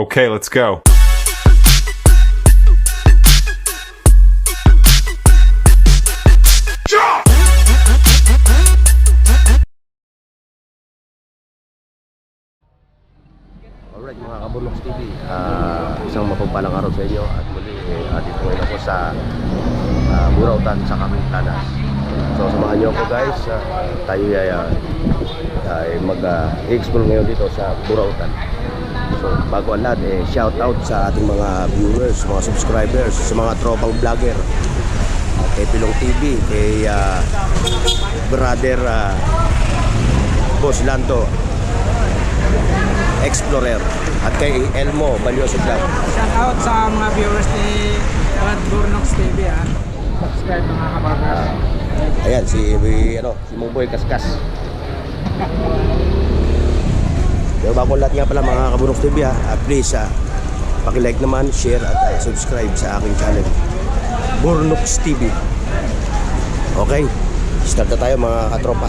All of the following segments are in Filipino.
Okay, let's go. Alright mga Kabunok TV, ah, isang mapagpalang araw sa inyo at muli eh, po ngayon ako sa uh, Burautan sa Kaming Planas. So samahan niyo ako guys, ah, tayo ay, ay mag-explore ngayon dito sa Burautan. So bago ang lahat, eh, shout out sa ating mga viewers, mga subscribers, sa mga tropang vlogger. Kay Pilong TV, kay ah, brother ah, Boss Lanto, Explorer at kay Elmo Balyoso Vlog. Shout out sa mga viewers ni Rad Burnox TV ha. Subscribe mga kabagers. Ayan si ano, si Mungboy Kaskas. Pero bago lahat nga pala mga Kabunok TV ha, ah, please ah, paki-like naman, share at ah, subscribe sa aking channel. Burnox TV. Okay, start na tayo mga katropa.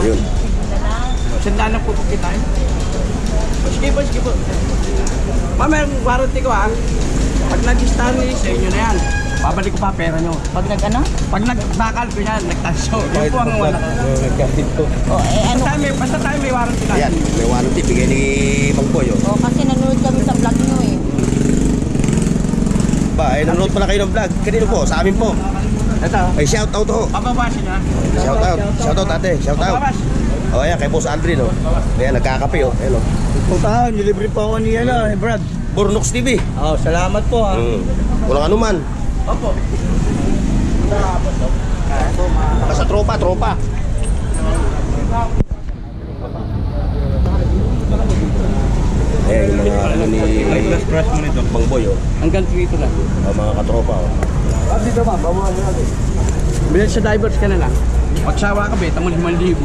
Ayun. Sandaan na po po kita eh. Sige po, sige po. Ma'am, warranty ko ha. Pag nag-star ni sa inyo na yan, babalik ko pa pera nyo. Pag nag ano? Pag nagbakal ko yan, nagtasyo. Yun po ang wala. O eh ano? Basta may, basta tayo may warranty na. Ayan, may warranty bigay ni Mangboy. Oh. O kasi nanonood kami sa vlog nyo eh. Ba, eh, nanonood pala kayo ng vlog. Kanino po? Sa amin po. Ito, Ay, shout out ho. pababasin niya. Shout out. Shout out ate. Shout out. Pababas. Oh, ayan, kay Boss Aldrin, oh. Ayan, nagkakape, oh. Ayan, oh. Puntahan, nilibre pa ako ni ano, eh, Brad. Burnox TV. Oh, salamat po ha. Mm. Walang anuman. Opo. Basta tropa, tropa. Ayan, yung mga ano ni press mo nito. Bang Boy, oh. Hanggang dito lang. Oh, mga katropa, oh. Bilhin sa divers ka na lang. Magsawa ka, beta mo 5,000.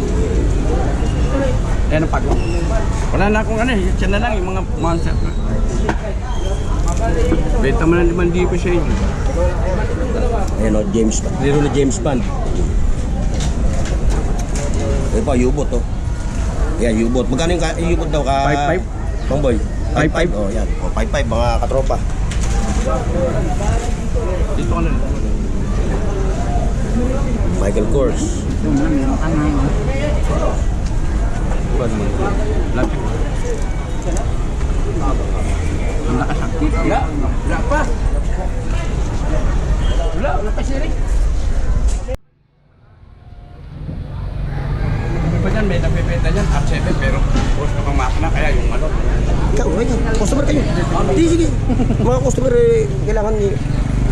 Yan ang pag Wala na akong ano, eh, yan na lang yung mga monster. Beta mo na 5,000 sa inyo. Ayan, oh, James Bond. Liro na James Bond. Ayan pa, U-boat, oh. Ayan, U-boat. Magkano yung U-boat daw ka? 5-5? Bang Boy. 5-5? 5-5. Oh, yan. Oh, 5-5, mga katropa. Dito ka na lang. Michael Kors. Lapit. Ang nakasakit. Wala. Wala pa. Wala. Wala pa siya rin. Dyan, may napipenta dyan, top 7, pero post na pang makina, kaya yung ano. Ikaw, ka. Customer kayo. Hindi, sige. Mga customer, eh, kailangan ni...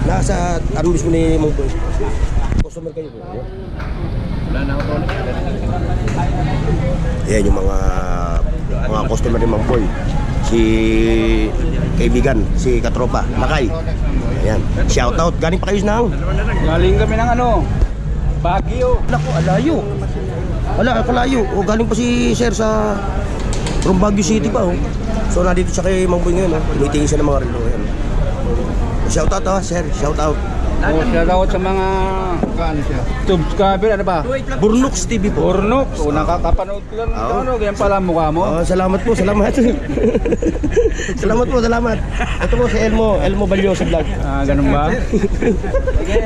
Nasa, ano mismo ni Mang Boy. Customer kayo. eh. Wala na ako. Ayan yung mga mga customer ni Mang Boy. Si kaibigan, si Katropa, Lakay. Ayan. Shout out. Galing pa kayo nang. Galing kami ng ano, Baguio. Naku, alayo. Wala, kalayo. O, galing pa si Sir sa from Baguio City pa. Oh. So, nandito siya kay Mang Boy ngayon. Oh. Tumitingin siya ng mga relo. Ayan. Shout out, oh, Sir. Shout out. Oh, shout out sa mga ano siya? subscriber, ano ba? Burnux TV po. Ornok. O nakakapanood ko lang. Oo. Ano, ganyan pala ang mukha mo. Oh, salamat po, salamat. salamat po, salamat. Ito po si Elmo, Elmo Balyoso Vlog. Ah, ganun ba? Sige.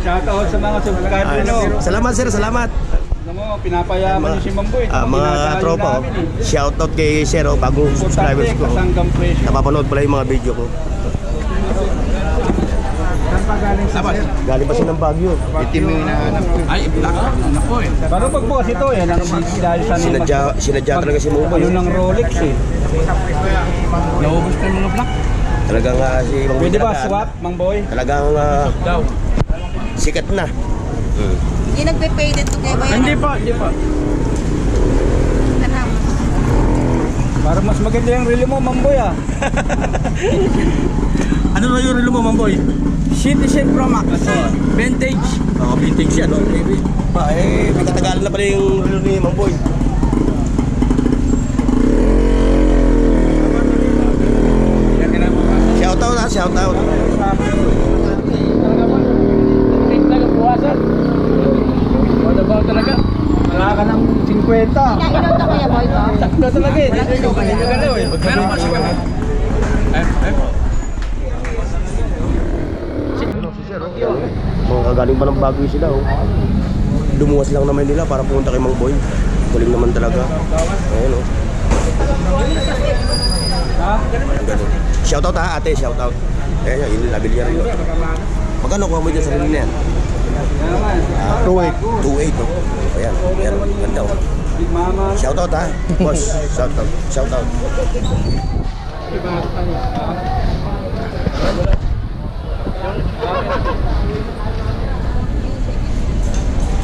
Shout out sa mga subscriber Ah, nyo. salamat sir, salamat. Ano mo, pinapayaman niyo si Mamboy. Ah, mga tropa, oh. eh. shout out kay Sir, oh, bagong subscribers ko. Napapanood pala yung mga video ko. Labas. Galing pa siya ng Baguio. Itim yung hinahanap ko. Ay, black. Ano po eh. Pero pag bukas ito, yan ang dahil sa Sinadya, sinadya talaga si Muboy. Ano ng Rolex eh. Naubos na yung mga black. Talagang uh, si Mang Boy Pwede ba swap, Mang Boy? Talagang Daw. sikat na. Hmm. Hindi nagpe-faded to kayo ba yan? Hindi pa, hindi pa. Para mas maganda yung relo mo, Mang Boy ah. Ano na yung relo mo, Mamboy? Citizen Pro Max. Vintage. Oh, vintage yan, no? Baby. Pa, eh, may katagalan na pala yung relo ni Mamboy. Shout out ha, shout out. What about talaga? Wala ka ng Inauto ko yung boy ko. Sakto talaga eh. Dito yung galaw eh. Meron pa siya. Eh, eh. Mga kagaling pa ng Baguio sila, oh. Lumuwas lang naman nila para pumunta kay Mang Boy. Kuling naman talaga. Ayan, oh. Ganun. Shoutout ha, ate, shoutout. Ayan, yun, yung labil niya rin. oh. Magkano kuha mo dyan sa rin na yan? Ah, 2.8. 2.8, oh. Ayan, ayan, ganda, oh. Big Mama. Shoutout ha, boss. Shoutout, shoutout.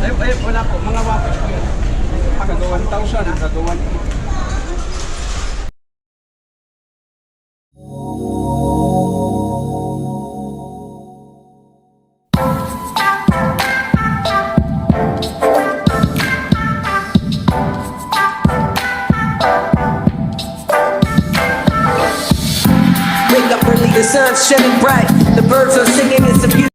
Eh, eh, wala po. Mga wapas po yan. Kaga 1,000. Kaga 1,000. Shining bright. The birds are singing, it's a beautiful.